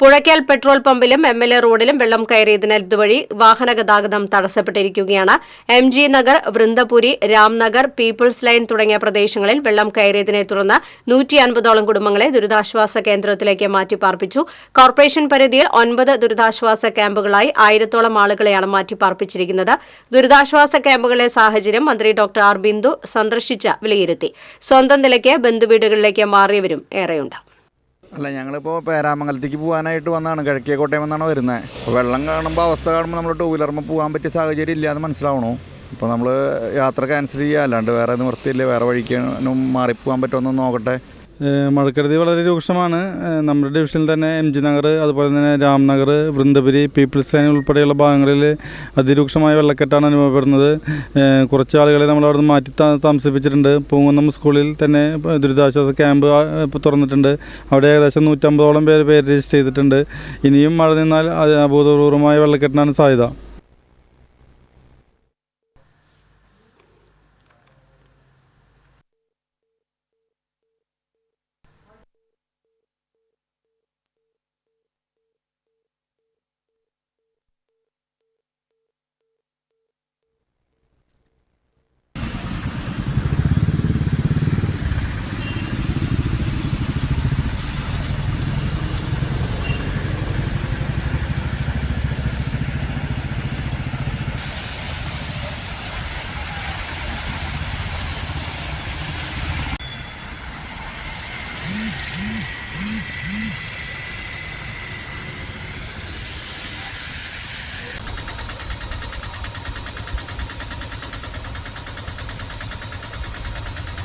Puzhakkal petrol പമ്പിലും M L A റോഡിലും വെള്ളം കയറിയതിനാൽ ഇതുവഴി വാഹന ഗതാഗതം തടസ്സപ്പെട്ടിരിക്കുകയാണ്. M G Nagar Vrindapuri Ramnagar people's line തുടങ്ങിയ പ്രദേശങ്ങളിൽ വെള്ളം കയറിയതിനെ തുടർന്ന് നൂറ്റി അൻപതോളം കുടുംബങ്ങളെ ദുരിതാശ്വാസ കേന്ദ്രത്തിലേക്ക് മാറ്റിപ്പാർപ്പിച്ചു. കോർപ്പറേഷൻ പരിധിയിൽ ഒൻപത് ദുരിതാശ്വാസ ക്യാമ്പുകളായി ആയിരത്തോളം ആളുകളെയാണ് മാറ്റിപ്പാർപ്പിച്ചിരിക്കുന്നത്. ദുരിതാശ്വാസ ക്യാമ്പുകളെ സാഹചര്യം മന്ത്രി ഡോക്ടർ ആർ ബിന്ദു സന്ദർശിച്ച് വിലയിരുത്തി. സ്വന്തം നിലയ്ക്ക് ബന്ധുവീടുകളിലേക്ക് മാറിയവരും ഏറെയുണ്ട്. അല്ല ഞങ്ങളിപ്പോൾ പേരാമംഗലത്തേക്ക് പോകാനായിട്ട് വന്നതാണ് കിഴക്കേ കോട്ടയം എന്നാണ് വരുന്നത് അപ്പോൾ വെള്ളം കാണുമ്പോൾ അവസ്ഥ കാണുമ്പോൾ നമ്മൾ ടൂ വീലറുമ്പോൾ പോകാൻ പറ്റിയ സാഹചര്യം ഇല്ലാന്ന് മനസ്സിലാവണു. അപ്പോൾ നമ്മൾ യാത്ര ക്യാൻസൽ ചെയ്യുക അല്ലാണ്ട് വേറെ നിവൃത്തിയില്ല വേറെ വഴിക്കാനും മാറിപ്പോകാൻ പറ്റുമെന്ന് നോക്കട്ടെ. മഴക്കെടുതി വളരെ രൂക്ഷമാണ്. നമ്മുടെ ഡിവിഷനിൽ തന്നെ എം ജി നഗർ അതുപോലെ തന്നെ രാംനഗർ വൃന്ദപുരി പീപ്പിൾസ് ലൈൻ ഉൾപ്പെടെയുള്ള ഭാഗങ്ങളിൽ അതിരൂക്ഷമായ വെള്ളക്കെട്ടാണ് അനുഭവപ്പെടുന്നത്. കുറച്ച് ആളുകളെ നമ്മൾ അവിടെ നിന്ന് മാറ്റി താമസിപ്പിച്ചിട്ടുണ്ട്. പൂങ്കുന്നം സ്കൂളിൽ തന്നെ ദുരിതാശ്വാസ ക്യാമ്പ് തുറന്നിട്ടുണ്ട്. അവിടെ ഏകദേശം നൂറ്റമ്പതോളം പേര് പേര് രജിസ്റ്റർ ചെയ്തിട്ടുണ്ട്. ഇനിയും മഴ നിന്നാൽ അത് അഭൂതപൂർവമായ വെള്ളക്കെട്ടിനാണ് സാധ്യത. Mm-hmm.